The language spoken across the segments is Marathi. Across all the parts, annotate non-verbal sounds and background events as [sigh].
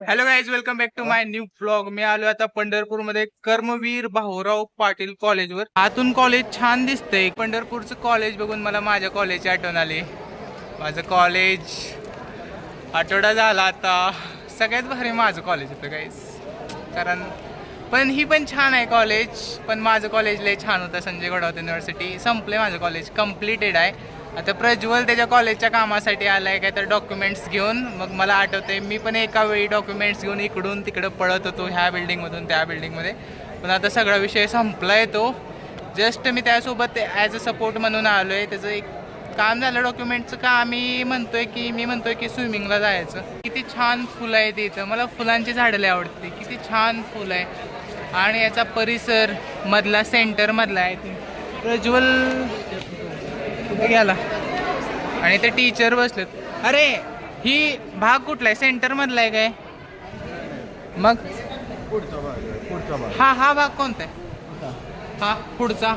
Hello guys welcome back to my new blog मी आलो आता पंढरपूरमध्ये कर्मवीर भाऊराव पाटील कॉलेजवर आतून कॉलेज छान दिसतंय. पंढरपूरचं कॉलेज बघून मला माझ्या कॉलेजची आठवण आली. माझं कॉलेज आठवडा झाला आता. सगळ्यात भारी माझं कॉलेज होतं गाईज कारण पण ही पण छान आहे कॉलेज पण माझं कॉलेज लय छान होतं. संजय गडावत युनिव्हर्सिटी संपले माझं कॉलेज कम्प्लिटेड आहे. आता प्रज्वल त्याच्या कॉलेजच्या कामासाठी आलाय काय तर डॉक्युमेंट्स घेऊन. मग मला आठवते मी पण एका वेळी डॉक्युमेंट्स घेऊन इकडून तिकडं पळत होतो ह्या बिल्डिंगमधून त्या बिल्डिंगमध्ये पण आता सगळा विषय संपलाय तो. जस्ट मी त्यासोबत ॲज अ सपोर्ट म्हणून आलो आहे त्याचं एक काम झालं डॉक्युमेंटचं का आम्ही म्हणतोय की मी म्हणतोय की स्विमिंगला जायचं. किती छान फुलं आहे इथं. मला फुलांची झाडं लय आवडते. किती छान फुलं आहे आणि याचा परिसर मधला सेंटर मधला आहे. ते प्रज्वल गेला. आणि ते टीचर बसलेत. अरे ही भाग कुठला आहे? सेंटर मधला आहे काय? मग? पुढचा भाग पुढचा भाग. हा हा भाग कोणता आहे? हा पुढचा.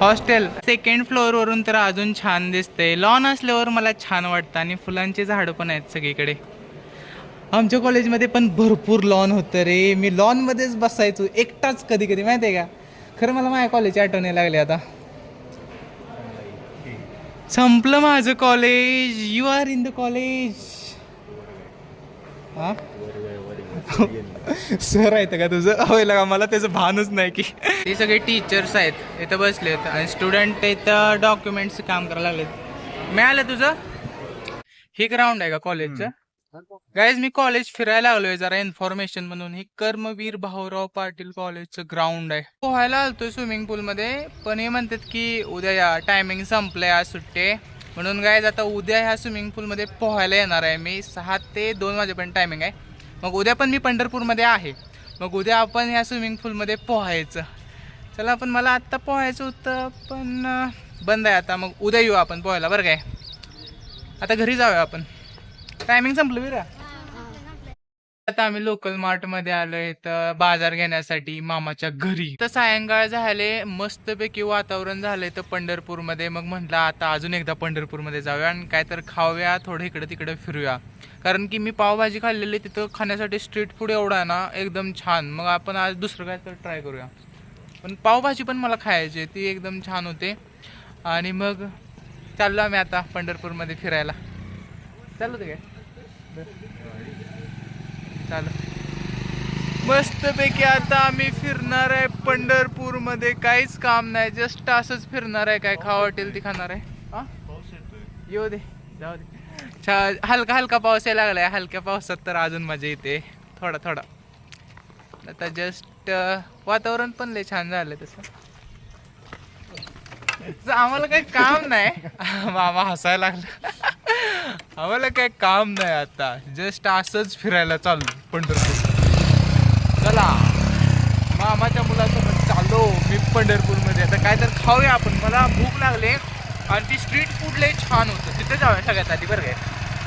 हॉस्टेल सेकंड फ्लोअर वरून तर अजून छान दिसतंय. लॉन असल्यावर मला छान वाटतं आणि फुलांची झाडं पण आहेत सगळीकडे. आमच्या कॉलेजमध्ये पण भरपूर लॉन होतं रे. मी लॉनमध्येच बसायचो. एकटाच कधी कधी माहिती आहे का? खरं मला माझ्या कॉलेजची आठवण यायला लागली आता. संपलं माझं college you are in the college हा? सर आहेत का तुझं? होय का मला त्याचं भानच नाही की. ते सगळे टीचर्स आहेत. इथं बसलेत आणि स्टुडंट इथं डॉक्युमेंट्स काम करायला लागलेत. मिळालं तुझं? हे ग्राउंड आहे का कॉलेजचं गाईज मी कॉलेज फिरायला लागलोय जरा इन्फॉर्मेशन म्हणून. हे कर्मवीर भाऊराव पाटील कॉलेजचं ग्राउंड आहे. पोहायला आलतोय स्विमिंग पूल मध्ये पण हे म्हणतात की उद्या या टायमिंग संपलंय आज सुट्टे. म्हणून गायज आता उद्या ह्या स्विमिंग पूलमध्ये पोहायला येणार आहे मी. सहा ते दोन वाजेपर्यंत टायमिंग आहे. मग उद्या पण मी पंढरपूरमध्ये आहे. मग उद्या आपण ह्या स्विमिंग पूलमध्ये पोहायचं. चला पण मला आत्ता पोहायचं होतं पण बंद आहे आता. मग उद्या येऊ आपण पोहायला बरं काय? आता घरी जाऊया आपण. टायमिंग संपलं विरा आता आम्ही लोकल मार्टमध्ये आलोय तर बाजार घेण्यासाठी मामाच्या घरी. तर सायंकाळ झाले मस्तपैकी वातावरण झालंय तर पंढरपूरमध्ये. मग म्हटलं आता अजून एकदा पंढरपूरमध्ये जाऊया आणि काय तर खाऊया थोडं इकडे तिकडे फिरूया. कारण की मी पावभाजी खाल्लेली तिथं खाण्यासाठी स्ट्रीट फूड एवढा ना एकदम छान. मग आपण आज दुसरं काय तर ट्राय करूया. पण पावभाजी पण मला खायची आहे, ती एकदम छान होते. आणि मग चाललो आम्ही आता पंढरपूरमध्ये फिरायला. चाललो ते काय? चाल मस्तपैकी आता आम्ही फिरणार आहे पंढरपूरमध्ये. काहीच काम नाही जस्ट असंच फिरणार आहे काय खावं वाटेल ती खाणार आहे. हा? येऊ दे जाऊ दे. छा- हलका हलका पाऊस यायला लागलाय. हलक्या पावसात तर अजून मजा येते. थोडा थोडा. आता जस्ट वातावरण पण लय छान झालं तसं. आम्हाला काही काम नाही. [laughs] मामा हसायला लागला. आम्हाला काय काम नाही आता. जस्ट असंच फिरायला चाललो पंढरपूर. चला. मामाच्या मुलासोबत चाललो मी पंढरपूरमध्ये. आता काय तर खाऊया आपण. मला भूक लागले. आणि ती स्ट्रीट फूड लय छान होतं. तिथे जाऊया सगळ्यात आधी बरं काय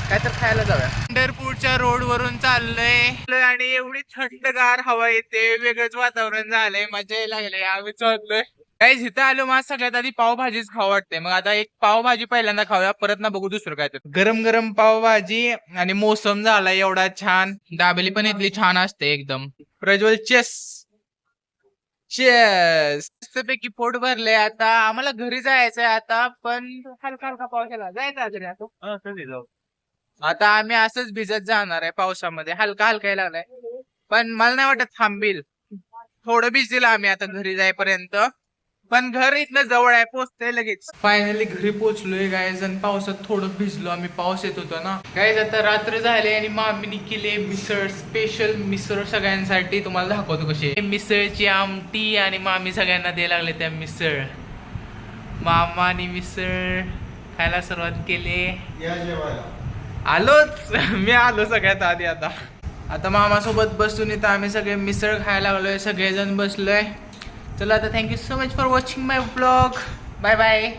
काय तर खायला जाऊया. पंढरपूरच्या रोड वरून चाललोय. आणि एवढी थंडगार हवा येते. वेगळंच वातावरण झालंय. मजा यायला लागले. आम्ही चाललोय. काय इथं आलो मला सगळ्यात आधी पावभाजीच खाऊ वाटते मग आता एक पावभाजी पहिल्यांदा खाऊया परत ना बघू दुसरं काय तर. गरम गरम पावभाजी आणि मोसम झाला एवढा छान. दाबेली पण इथली छान असते एकदम. प्रज्वल चेस. चेस. पैकी पोट भरले आता. आम्हाला घरी जायचंय आता पण हलका हलका पाऊस आला जायचं आता घरी आता आता आम्ही असंच भिजत जाणार आहे पावसामध्ये. हलका हलका यायला लागलाय. पण मला नाही वाटत थांबील. थोडं भिजेल आम्ही आता घरी जाईपर्यंत. पण घर इथनं जवळ आहे पोहोचतंय लगेच. फायनली घरी पोहोचलोय गायज आणि पावसात थोडं भिजलो. आम्ही पाऊस येत होता ना. गायज आता रात्र झाले आणि मामीने केले मिसळ स्पेशल मिसळ सगळ्यांसाठी. तुम्हाला दाखवतो कशी आहे. मिसळची आमटी आणि मामी सगळ्यांना द्यायला लागले त्या मिसळ. मामाने मिसळ खायला सुरुवात केली. आलोच. मी आलो सगळ्यात आधी आता. आता मामासोबत बसून इथं आम्ही सगळे मिसळ खायला लागलोय सगळेजण बसलोय. चला आता thank you so much for watching my blog bye bye